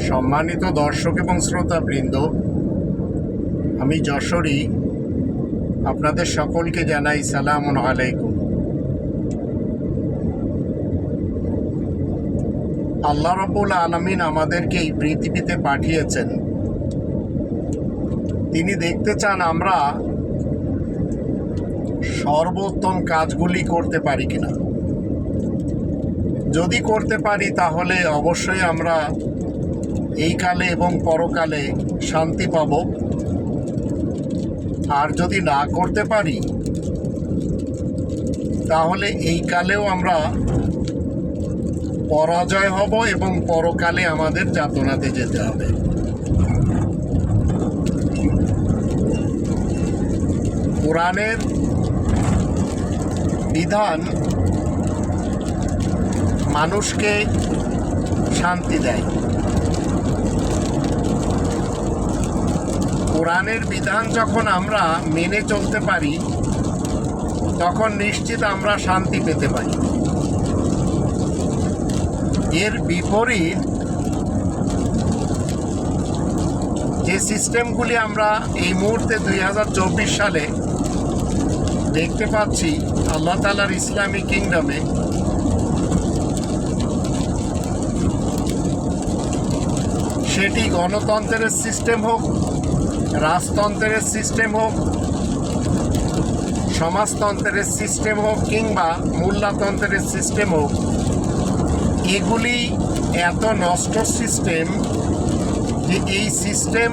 সম্মানিত দর্শক এবং শ্রোতাবৃন্দ, আমি যশোরী। আপনাদের সকলকে জানাই সালাম আলাইকুম। আল্লাহ রবুল আলমিন আমাদেরকে এই পৃথিবীতে পাঠিয়েছেন। তিনি দেখতে চান আমরা সর্বোত্তম কাজগুলি করতে পারি কিনা। যদি করতে পারি তাহলে অবশ্যই আমরা এই কালে এবং পরকালে শান্তি পাব। আর যদি না করতে পারি, তাহলে এই কালেও আমরা পরাজয় হব এবং পরকালে আমাদের যাতনাতে যেতে হবে। কোরআনের বিধান মানুষকে শান্তি দেয়। কোরআনের বিধান যখন আমরা মেনে চলতে পারি, তখন নিশ্চিত আমরা শান্তি পেতে পারি। এর বিপরীত, যে সিস্টেমগুলি আমরা এই মুহূর্তে দুই হাজার চব্বিশ সালে দেখতে পাচ্ছি আল্লাহ তালার ইসলামী কিংডমে, সেটি গণতন্ত্রের সিস্টেম হোক রাজতন্ত্রের সিস্টেম হোক, সমাজতন্ত্রের সিস্টেম হোক কিংবা মূল্যতন্ত্রের সিস্টেম হোক, এগুলি এত নষ্ট সিস্টেম যে এই সিস্টেম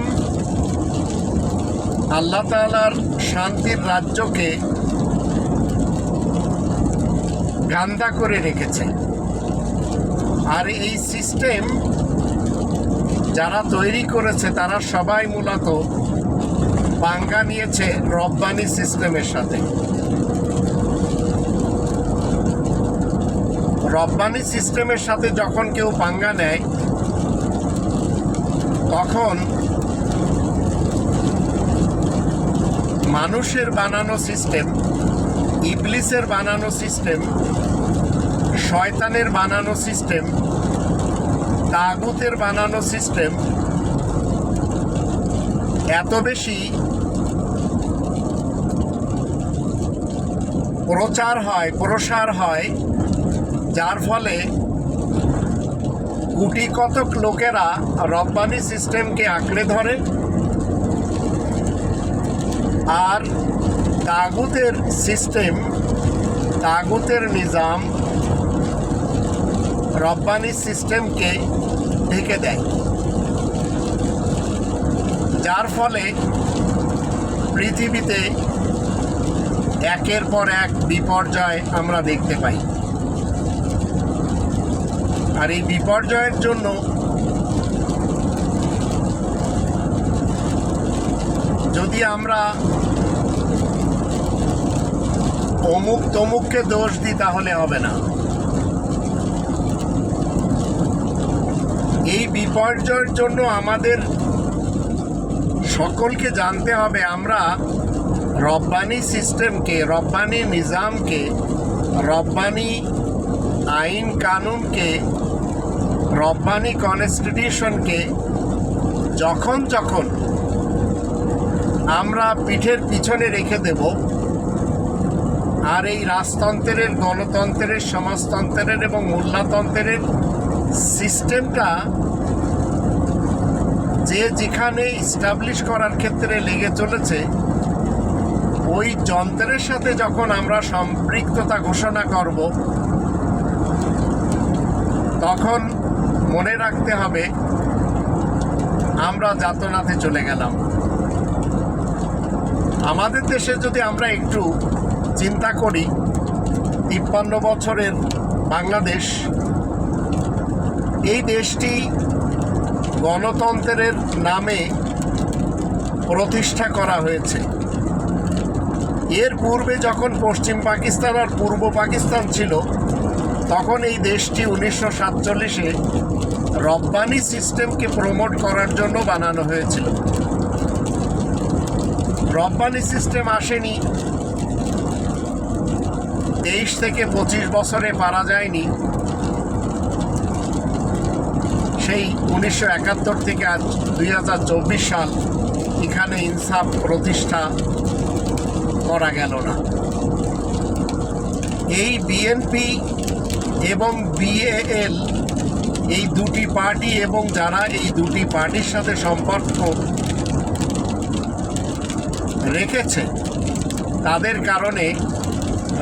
আল্লাহ তালার শান্তির রাজ্যকে গান্দা করে রেখেছে। আর এই সিস্টেম যারা তৈরি করেছে, তারা সবাই মূলত পাঙ্গা নিয়েছে রব্বানি সিস্টেমের সাথে। রব্বানি সিস্টেমের সাথে যখন কেউ পাঙ্গা নেয়, তখন মানুষের বানানো সিস্টেম, ইবলিসের বানানো সিস্টেম, শয়তানের বানানো সিস্টেম তাগুতের বানানো সিস্টেম এত বেশি প্রচার হয়, প্রসার হয়, যার ফলে গুটি কতক লোকেরা রব্বানি সিস্টেমকে আঁকড়ে ধরে আর তাগুতের সিস্টেম তাগুতের নিজাম রব্বানি সিস্টেমকে ঢেকে দেয়। যার ফলে পৃথিবীতে একের পর এক বিপর্যয় আমরা দেখতে পাই। আর এই বিপর্যয়ের জন্য যদি আমরা অমুক তমুককে দোষ দিই, তাহলে হবে না। এই বিপর্যয়ের জন্য আমাদের সকলকে জানতে হবে, আমরা রব্বানি সিস্টেমকে, রব্বানি নিজামকে, রব্বানি আইন কানুনকে, রব্বানি কনস্টিটিউশনকে যখন যখন আমরা পিঠের পিছনে রেখে দেব, আর এই রাজতন্ত্রের, গণতন্ত্রের, সমাজতন্ত্রের এবং মূল্যতন্ত্রের সিস্টেমটা যে যেখানে ইস্টাবলিশ করার ক্ষেত্রে লেগে চলেছে, ওই যন্ত্রের সাথে যখন আমরা সম্পৃক্ততা ঘোষণা করব, তখন মনে রাখতে হবে আমরা যাতনাতে চলে গেলাম। আমাদের দেশে যদি আমরা একটু চিন্তা করি, তিপ্পান্ন বছরের বাংলাদেশ এই দেশটি গণতন্ত্রের নামে প্রতিষ্ঠা করা হয়েছে। এর পূর্বে যখন পশ্চিম পাকিস্তান আর পূর্ব পাকিস্তান ছিল, তখন এই দেশটি উনিশশো সাতচল্লিশে রব্বানি সিস্টেমকে প্রমোট করার জন্য বানানো হয়েছিল। রব্বানি সিস্টেম আসেনি। তেইশ থেকে পঁচিশ বছরে পারা যায়নি। সেই উনিশশো একাত্তর থেকে আজ দুই হাজার চব্বিশ সাল এখানে ইনসাফ প্রতিষ্ঠা করা গেল না। এই বিএনপি এবং বিএএল এই দুটি পার্টি এবং যারা এই দুটি পার্টির সাথে সম্পর্ক রেখেছে, তাদের কারণে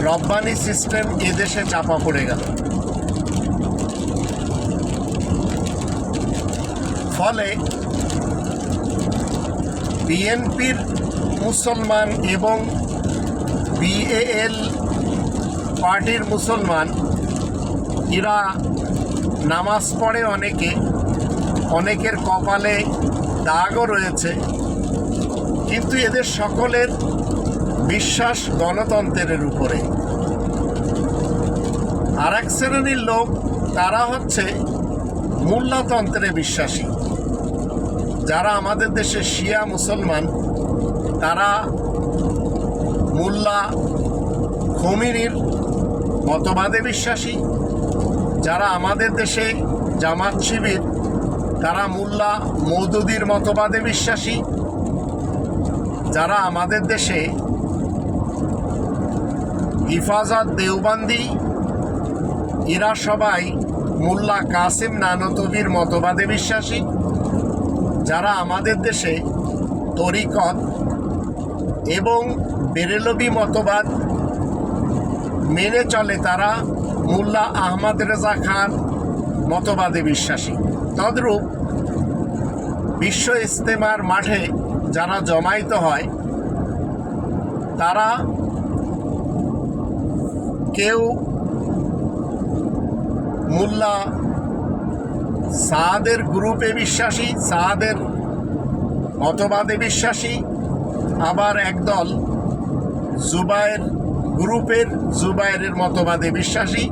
রব্বানি সিস্টেম এদেশে চাপা পড়ে গেল। ফলে বিএনপির মুসলমান এবং বিএএল পার্টির মুসলমান, এরা নামাজ পড়ে অনেকে, অনেকের কপালে দাগও রয়েছে। কিন্তু এদের সকলের বিশ্বাস গণতন্ত্রের উপরে। আর এক শ্রেণির লোক, তারা হচ্ছে মূল্যতন্ত্রে বিশ্বাসী। যারা আমাদের দেশে শিয়া মুসলমান, তারা মোল্লা খমিনির মতবাদে বিশ্বাসী। যারা আমাদের দেশে জামাত শিবির, তারা মোল্লা মৌদুদির মতবাদে বিশ্বাসী। যারা আমাদের দেশে হিফাজত দেওবান্দি, এরা সবাই মোল্লা কাসিম নানতবির মতবাদে বিশ্বাসী। যারা আমাদের দেশে তরিকত এবং বেরেলবি মতবাদ মেনে চলে তারা মোল্লা আহমদ রেজা খান মতবাদে বিশ্বাসী। তদ্রূপ বিশ্ব ইস্তেমার মাঠে যারা জমায়িত হয়, তারা কেউ মোল্লা সাদের গ্রুপে বিশ্বাসী, সাদের মতবাদে বিশ্বাসী, আবার একদল জুবায়ের গ্রুপের জুবায়ের মতবাদে বিশ্বাসী,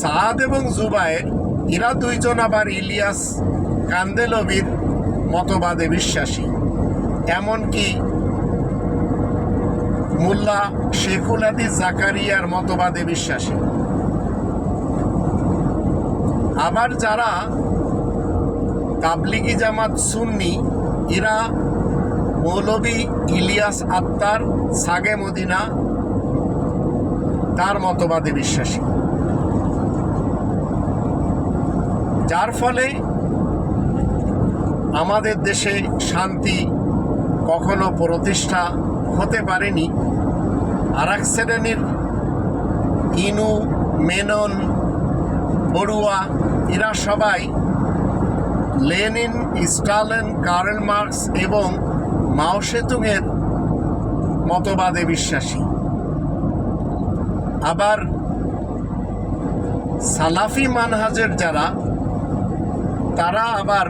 সাদ এবং জুবায়ের, এরা দুইজন আবার ইলিয়াস কান্দেলবির মতবাদে বিশ্বাসী। এমনকি মোল্লা শেখুল আদি জাকারিয়ার মতবাদে বিশ্বাসী। আবার যারা তাবলিগি জামাত সুন্নি, ইরা, মৌলবী ইলিয়াস আত্মার সাগে মদিনা, তার মতবাদে বিশ্বাসী। যার ফলে আমাদের দেশে শান্তি কখনো প্রতিষ্ঠা হতে পারেনি। আর এক শ্রেণির ইনু, মেনন, বড়ুয়া এরা সবাই লেনিন, স্টালিন, কার্ল মার্কস এবং মাও সেতুংয়ের মতবাদে বিশ্বাসী। আবার সালাফি মানহাজের যারা, তারা আবার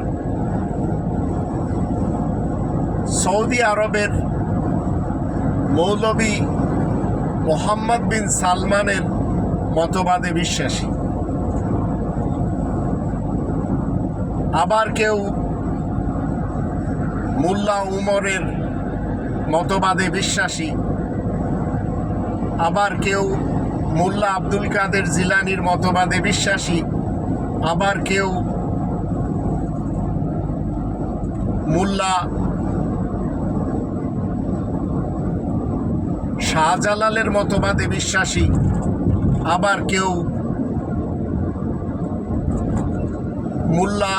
সৌদি আরবের মৌলবী মোহাম্মদ বিন সালমানের মতবাদে বিশ্বাসী। আবার কেউ মোল্লা উমরের মতবাদে বিশ্বাসী, আবার কেউ মোল্লা আব্দুল কাদের জিলানির মতবাদে বিশ্বাসী, আবার কেউ মোল্লা শাহজালালের মতবাদে বিশ্বাসী, আবার কেউ মোল্লা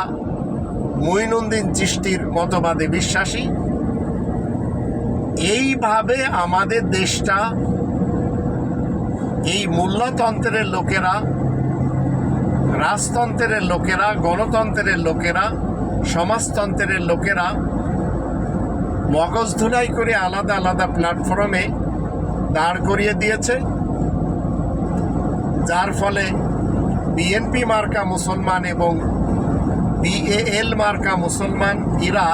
মঈনুদ্দিন চিষ্টির মতবাদে বিশ্বাসী। এইভাবে আমাদের দেশটা, এই মূল্যতন্ত্রের লোকেরা, রাজতন্ত্রের লোকেরা, গণতন্ত্রের লোকেরা, সমাজতন্ত্রের লোকেরা মগজ ধুলাই করে আলাদা আলাদা প্ল্যাটফর্মে দাঁড় করিয়ে দিয়েছে। যার ফলে বিএনপি মার্কা মুসলমান এবং বিএএল মার্কা মুসলমান ইরা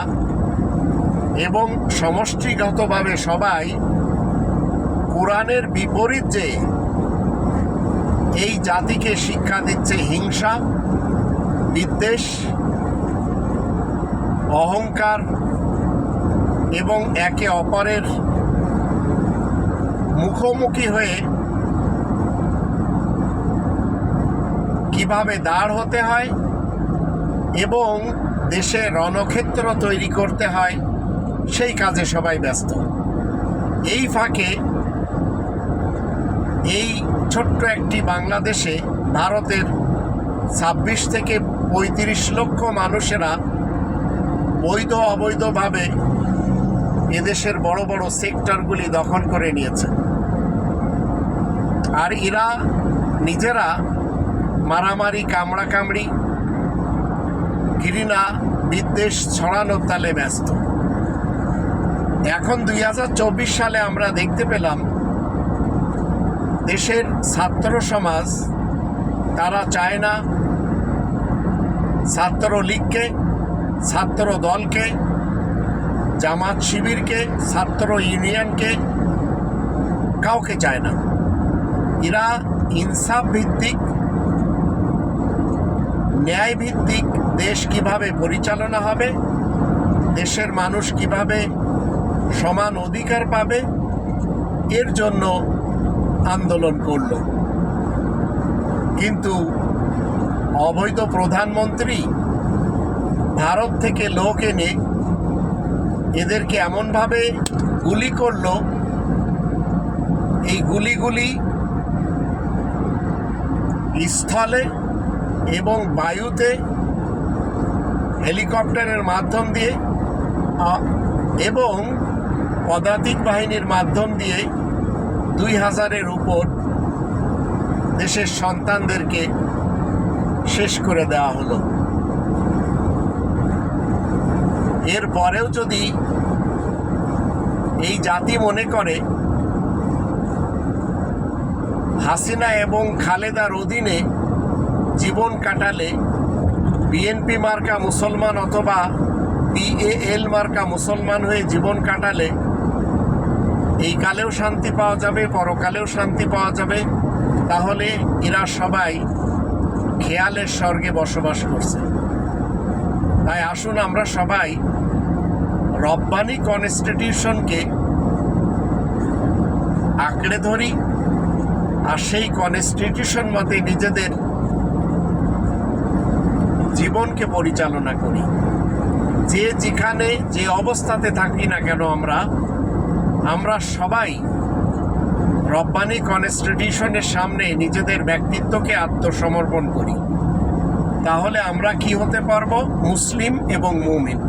এবং সমষ্টিগতভাবে সবাই কোরআনের বিপরীত যে এই জাতিকে শিক্ষা দিচ্ছে হিংসা, বিদ্বেষ, অহংকার এবং একে অপরের মুখোমুখি হয়ে কীভাবে দাঁড় হতে হয় এবং দেশে রণক্ষেত্র তৈরি করতে হয়, সেই কাজে সবাই ব্যস্ত। এই ফাঁকে এই ছোট্ট একটি বাংলাদেশে ভারতের ছাব্বিশ থেকে পঁয়ত্রিশ লক্ষ মানুষেরা বৈধ অবৈধভাবে এদেশের বড় বড় সেক্টরগুলি দখল করে নিয়েছে। আর এরা নিজেরা মারামারি কামড়া কামড়ি ঘৃণা বিদ্বেষ ছড়ানোর তালে ব্যস্ত। এখন দুই হাজার চব্বিশ সালে আমরা দেখতে পেলাম, দেশের ছাত্র সমাজ, তারা চায় না ছাত্র লীগকে ছাত্র দলকে জামাত শিবিরকে, ছাত্র ইউনিয়নকে কাউকে চায় না। এরা ইনসাফ ভিত্তিক, ন্যায় ভিত্তিক দেশ কীভাবে পরিচালনা হবে, দেশের মানুষ কীভাবে সমান অধিকার পাবে, এর জন্য আন্দোলন করল। কিন্তু অবৈধ প্রধানমন্ত্রী ভারত থেকে লোক এনে এদেরকে এমনভাবে গুলি করল, এই গুলিগুলি স্থলে এবং বায়ুতে হেলিকপ্টারের মাধ্যম দিয়ে এবং পদাতিক বাহিনীর মাধ্যম দিয়ে দুই হাজারের উপর দেশের সন্তানদেরকে শেষ করে দেওয়া হলো। এরপরেও যদি এই জাতি মনে করে, হাসিনা এবং খালেদার অধীনে জীবন কাটালে বিএনপি মার্কা মুসলমান অথবা পিএএল মার্কা মুসলমান হয়ে জীবন কাটালে এই কালেও শান্তি পাওয়া যাবে, পরকালেও শান্তি পাওয়া যাবে। তাহলে এরা সবাই খেয়ালের স্বর্গে বসবাস করছে। তাই আসুন আমরা সবাই রব্বানি কনস্টিটিউশনকে আঁকড়ে ধরি আর সেই কনস্টিটিউশন মতে নিজেদের জীবনকে পরিচালনা করি। যে যেখানে, যে অবস্থাতে থাকি না কেন আমরা আমরা সবাই রব্বানি কনস্টিটিউশনের সামনে নিজেদের ব্যক্তিত্বকে আত্মসমর্পণ করি। তাহলে আমরা কি হতে পারব? মুসলিম এবং মুমিন।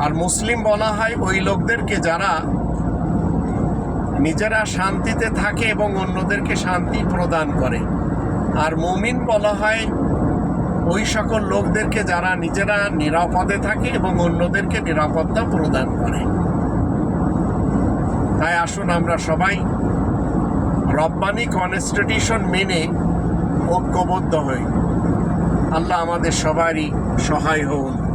আর মুসলিম বলা হয় ওই লোকদেরকে যারা নিজেরা শান্তিতে থাকে এবং অন্যদেরকে শান্তি প্রদান করে। আর মুমিন বলা হয় ওই সকল লোকদেরকে যারা নিজেরা নিরাপদে থাকে এবং অন্যদেরকে নিরাপত্তা প্রদান করে। তাই আসুন আমরা সবাই রব্বানি কনস্টিটিউশন মেনে ঐক্যবদ্ধ হই। আল্লাহ আমাদের সবারই সহায় হন।